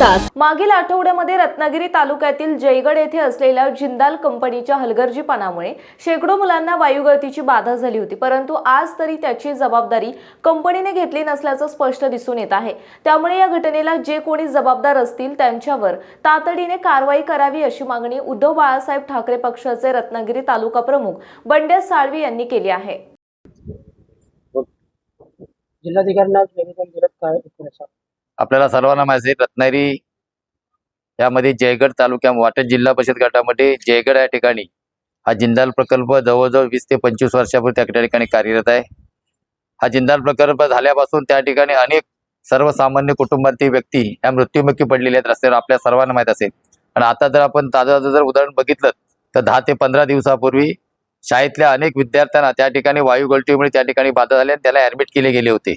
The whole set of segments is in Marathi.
तास. मागील आठवड्यामध्ये रत्नागिरी तालुक्यातील जयगड येथे असलेल्या जिंदाल कंपनीच्या हलगर्जीपणामुळे शेकडो मुलांना वायुगळतीची बाधा झाली होती. परंतु आज तरी त्याची जबाबदारी कंपनीने घेतली नसल्याचं स्पष्ट दिसून येत आहे. त्यामुळे या घटनेला जे कोणी जबाबदार असतील त्यांच्यावर तातडीने कारवाई करावी अशी मागणी उद्धव बाळासाहेब ठाकरे पक्षाचे रत्नागिरी तालुका प्रमुख बंड्या साळवी यांनी केली आहे. जिल्हाधिकाऱ्यांना निवेदन दिलं काय आपल्याला सर्वांना माहिती आहे रत्नागिरी यामध्ये जयगड तालुक्या वाटत जिल्हा परिषद गटामध्ये जयगड या ठिकाणी हा जिंदाल प्रकल्प जवळजवळ वीस ते पंचवीस वर्षापूर्वी त्या ठिकाणी कार्यरत आहे. हा जिंदाल प्रकल्प झाल्यापासून त्या ठिकाणी अनेक सर्वसामान्य कुटुंबातील व्यक्ती या मृत्युमुखी पडलेल्या आहेत रस्त्यावर आपल्या सर्वांना माहीत असेल. आणि आता जर आपण ताजं जर उदाहरण बघितलं तर दहा ते पंधरा दिवसापूर्वी शाळेतल्या अनेक विद्यार्थ्यांना त्या ठिकाणी वायू गळतीमुळे त्या ठिकाणी बाधा झाली आणि त्याला ऍडमिट केले गेले होते.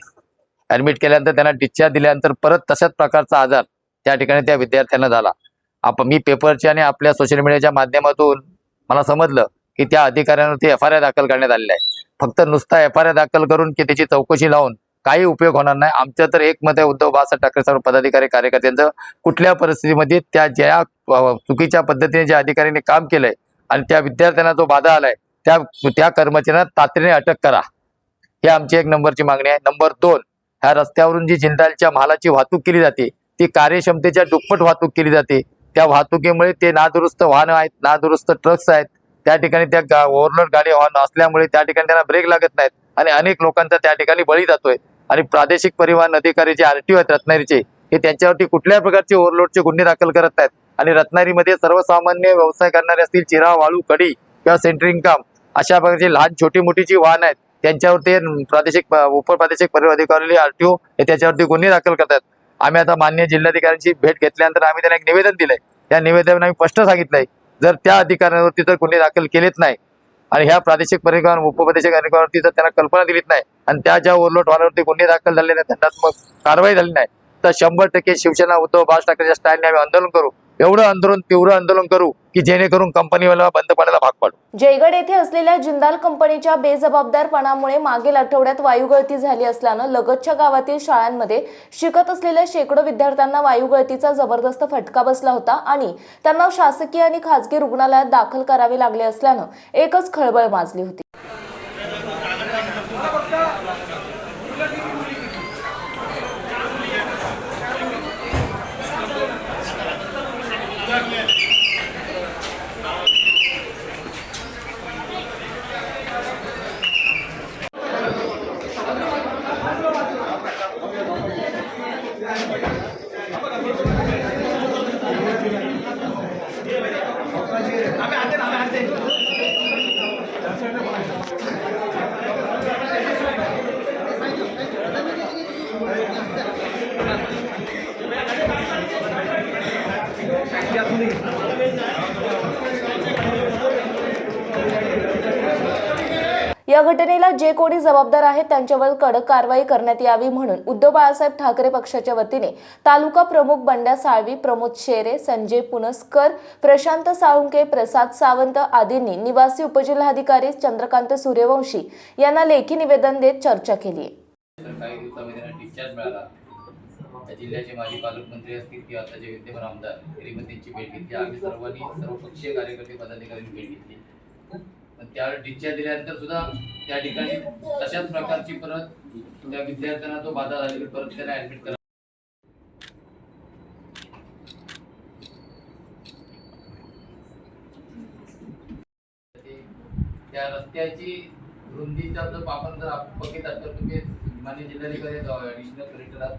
ऍडमिट केल्यानंतर त्यांना डिस्चार्ज दिल्यानंतर परत तशाच प्रकारचा आजार त्या ठिकाणी त्या विद्यार्थ्यांना झाला. आपण मी पेपरच्या आणि आपल्या सोशल मीडियाच्या माध्यमातून मला समजलं की त्या अधिकाऱ्यांवरती एफ आय दाखल करण्यात आलेला आहे. फक्त नुसता एफ आय आर दाखल करून की त्याची चौकशी लावून काही उपयोग होणार नाही. आमचं तर एक मत आहे उद्धव बाळासाहेब ठाकरे सर्व पदाधिकारी कार्यकर्त्यांचं. कुठल्या परिस्थितीमध्ये त्या ज्या चुकीच्या पद्धतीने ज्या अधिकाऱ्यांनी काम केलंय आणि त्या विद्यार्थ्यांना जो बाधा आलाय त्या त्या कर्मचाऱ्यांना तातडीने अटक करा. ही आमची एक नंबरची मागणी आहे. नंबर दोन ह्या रस्त्यावरून जी जिंदालच्या मालाची वाहतूक केली जाते ती कार्यक्षमतेच्या दुप्पट वाहतूक केली जाते. त्या वाहतुकीमुळे ते नादुरुस्त वाहनं आहेत नादुरुस्त ट्रक्स आहेत. त्या ठिकाणी त्या ओव्हरलोड गाडी वाहन असल्यामुळे त्या ठिकाणी त्यांना ब्रेक लागत नाहीत आणि अनेक लोकांचा त्या ठिकाणी बळी जातोय. आणि प्रादेशिक परिवहन अधिकारी जे आरटीओ आहेत रत्नागिरीचे हे त्यांच्यावरती कुठल्याही प्रकारचे ओव्हरलोडचे गुन्हे दाखल करत नाहीत. आणि रत्नागिरीमध्ये सर्वसामान्य व्यवसाय करणारे असतील चिरा वाळू कडी किंवा सेंटरिंग काम अशा प्रकारची लहान छोटी मोठी जी वाहन आहेत. त्यांच्यावरती प्रादेशिक उपप्रादेशिक परिवहन अधिकारी आरटीओ हे त्याच्यावरती गुन्हे दाखल करतात. आम्ही आता मान्य जिल्हाधिकाऱ्यांची भेट घेतल्यानंतर आम्ही त्यांना एक निवेदन दिलंय. त्या निवेदनात आम्ही स्पष्ट सांगितलंय. जर त्या अधिकाऱ्यांवरती जर गुन्हे दाखल केलेच नाही. आणि ह्या प्रादेशिक परिवहन उपप्रादेशिक अधिकाऱ्यांवरती जर त्यांना कल्पना दिलीच नाही. आणि त्या ज्या ओरलोट वाहनावरती गुन्हे दाखल झाले नाही दंडात्मक कारवाई झाली नाही. तर शंभर टक्के शिवसेना उद्धव बाळ ठाकरेच्या स्टाईलने आम्ही आंदोलन करू. एवढं आंदोलन तीव्र आंदोलन करू की जेणेकरून कंपनीवाला बंद पडायला भाग पाडू. जयगड येथे असलेल्या जिंदाल कंपनीच्या बेजबाबदारपणामुळे मागील आठवड्यात वायुगळती झाली असल्यानं लगतच्या गावातील शाळांमध्ये शिकत असलेल्या शेकडो विद्यार्थ्यांना वायुगळतीचा जबरदस्त फटका बसला होता आणि त्यांना शासकीय आणि खासगी रुग्णालयात दाखल करावे लागले असल्यानं एकच खळबळ माजली होती. या घटनेला जे कोणी जबाबदार आहेत त्यांच्यावर कडक कारवाई करण्यात यावी म्हणून उद्धव बाळासाहेब ठाकरे पक्षाच्या वतीने तालुका प्रमुख बंड्या साळवी प्रमोद शेरे संजय पुनस्कर प्रशांत साळुंके प्रसाद सावंत आदींनी निवासी उपजिल्हाधिकारी चंद्रकांत सूर्यवंशी यांना लेखी निवेदन देत चर्चा केली. जिल्ह्याचे माजी पालकमंत्री असतील किंवा आताचे विद्यमान आमदार तरी पण त्यांची भेट घेतली आम्ही सर्वांनी सर्वपक्षीय कार्यकर्ते पदाधिकाऱ्यांनी भेट घेतली. पण त्या डिस्चार्ज दिल्यानंतर सुद्धा त्या ठिकाणी तशाच प्रकारची परत त्या विद्यार्थ्यांना तो बाधा झाली परत त्याला ऍडमिट करा. त्या रस्त्याची रुंदीचा जर आपण जर आप- तर तुम्ही मान्य जिल्हाधिकारी ऍडिशनल कलेक्टर आहात.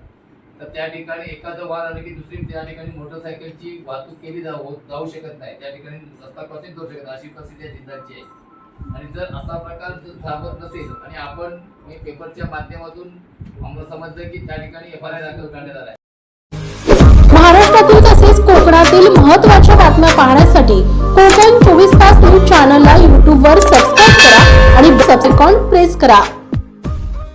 तर त्या ठिकाणी एखादं वाहन आलं की दुसरी त्या ठिकाणी मोटरसायकलची वाहतूक केली जाऊ जाऊ शकत नाही. त्या ठिकाणी रस्ता क्रॉसिंग करू शकत अशी परिस्थिती या जिल्ह्याची आहे. आणि जर असा प्रकार जर झाबत नसेल आणि आपण हे पेपरच्या माध्यमातून आम्हाला समजलं की त्या ठिकाणी एफ आय आर दाखल करण्यात आला महाराष्ट्रातील तसेच कोकणातील महत्त्वाच्या बातम्या पाहण्यासाठी कोकण चोवीस तास न्यूज चॅनलला यूट्यूबवर सबस्क्राईब करा आणि बेल प्रेस करा.